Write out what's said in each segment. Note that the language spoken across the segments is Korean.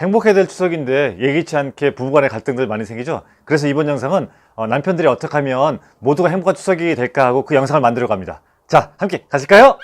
행복해야 될 추석인데 예기치 않게 부부간의 갈등들 많이 생기죠. 그래서 이번 영상은 어, 남편들이 어떻게 하면 모두가 행복한 추석이 될까 하고 그 영상을 만들어 갑니다. 자, 함께 가실까요?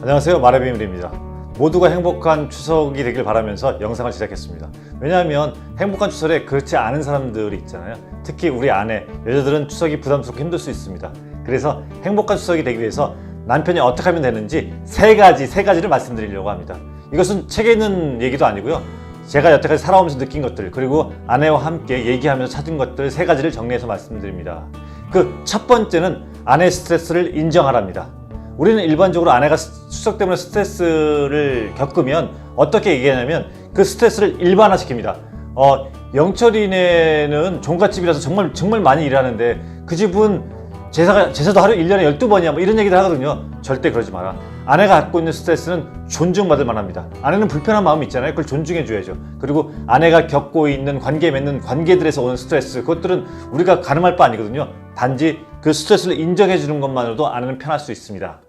안녕하세요. 마레비밀입니다. 모두가 행복한 추석이 되길 바라면서 영상을 시작했습니다. 왜냐하면 행복한 추석에 그렇지 않은 사람들이 있잖아요. 특히 우리 아내, 여자들은 추석이 부담스럽고 힘들 수 있습니다. 그래서 행복한 추석이 되기 위해서 남편이 어떻게 하면 되는지 세 가지, 세 가지를 말씀드리려고 합니다. 이것은 책에 있는 얘기도 아니고요. 제가 여태까지 살아오면서 느낀 것들, 그리고 아내와 함께 얘기하면서 찾은 것들 세 가지를 정리해서 말씀드립니다. 그 첫 번째는 아내 스트레스를 인정하랍니다. 우리는 일반적으로 아내가 스- 추석 때문에 스트레스를 겪으면 어떻게 얘기하냐면 그 스트레스를 일반화시킵니다. 어, 영철이네는 종갓집이라서 정말 정말 많이 일하는데 그 집은 제사가 제사도 하루 1년에 12번이야 뭐 이런 얘기를 하거든요. 절대 그러지 마라. 아내가 갖고 있는 스트레스는 존중받을 만합니다. 아내는 불편한 마음이 있잖아요. 그걸 존중해 줘야죠. 그리고 아내가 겪고 있는 관계 맺는 관계들에서 오는 스트레스 그것들은 우리가 가늠할 바 아니거든요. 단지 그 스트레스를 인정해 주는 것만으로도 아내는 편할 수 있습니다.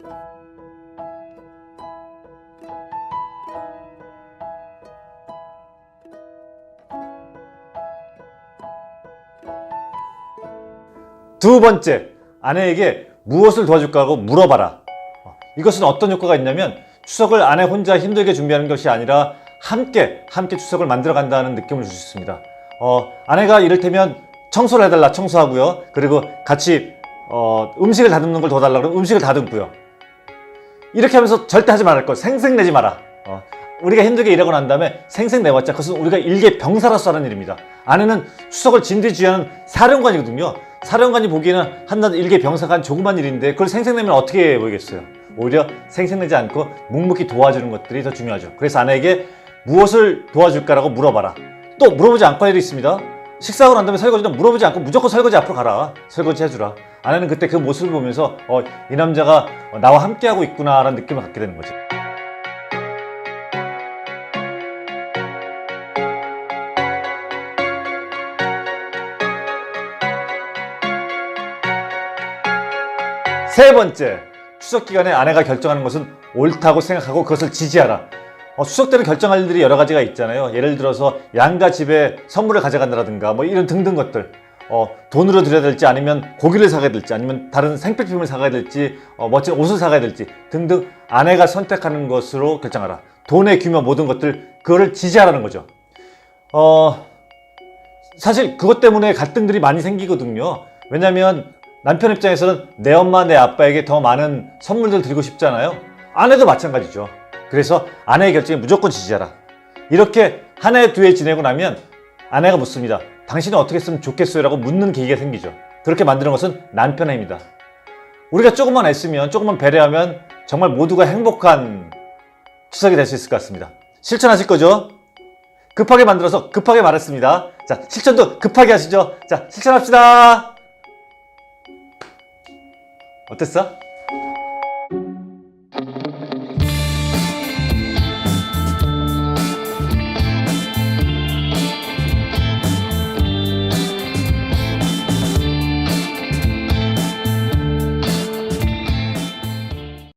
두 번째, 아내에게 무엇을 도와줄까 하고 물어봐라. 어, 이것은 어떤 효과가 있냐면 추석을 아내 혼자 힘들게 준비하는 것이 아니라 함께 함께 추석을 만들어 간다는 느낌을 줄 수 있습니다. 어, 아내가 이를테면 청소를 해달라 청소하고요. 그리고 같이 어, 음식을 다듬는 걸 도와달라 그러면 음식을 다듬고요. 이렇게 하면서 절대 하지 말을 것. 생색내지 마라. 어, 우리가 힘들게 일하고 난 다음에 생색내봤자 그것은 우리가 일개 병사로서 하는 일입니다. 아내는 추석을 진두지휘하는 사령관이거든요. 사령관이 보기에는 한낱 일개 병사가 한 조그만 일인데 그걸 생색내면 어떻게 보이겠어요? 오히려 생색내지 않고 묵묵히 도와주는 것들이 더 중요하죠. 그래서 아내에게 무엇을 도와줄까라고 물어봐라. 또 물어보지 않고 할 일이 있습니다. 식사하고 난 다음에 설거지는 물어보지 않고 무조건 설거지 앞으로 가라. 설거지 해주라. 아내는 그때 그 모습을 보면서 어, 이 남자가 어, 나와 함께하고 있구나라는 느낌을 갖게 되는 거죠. 세 번째, 추석 기간에 아내가 결정하는 것은 옳다고 생각하고 그것을 지지하라. 어, 추석 때는 결정할 일들이 여러 가지가 있잖아요. 예를 들어서 양가 집에 선물을 가져간다라든가 뭐 이런 등등 것들. 어, 돈으로 드려야 될지 아니면 고기를 사가야 될지 아니면 다른 생필품을 사가야 될지 어, 멋진 옷을 사가야 될지 등등 아내가 선택하는 것으로 결정하라. 돈의 규모 모든 것들 그거를 지지하라는 거죠. 어, 사실 그것 때문에 갈등들이 많이 생기거든요. 왜냐면 남편 입장에서는 내 엄마, 내 아빠에게 더 많은 선물들 드리고 싶잖아요. 아내도 마찬가지죠. 그래서 아내의 결정에 무조건 지지하라. 이렇게 한 해, 두 해 지내고 나면 아내가 묻습니다. 당신은 어떻게 했으면 좋겠어요? 라고 묻는 계기가 생기죠. 그렇게 만드는 것은 남편의 힘이다. 우리가 조금만 애쓰면, 조금만 배려하면 정말 모두가 행복한 추석이 될 수 있을 것 같습니다. 실천하실 거죠? 급하게 만들어서 급하게 말했습니다. 자, 실천도 급하게 하시죠. 자, 실천합시다. 어땠어?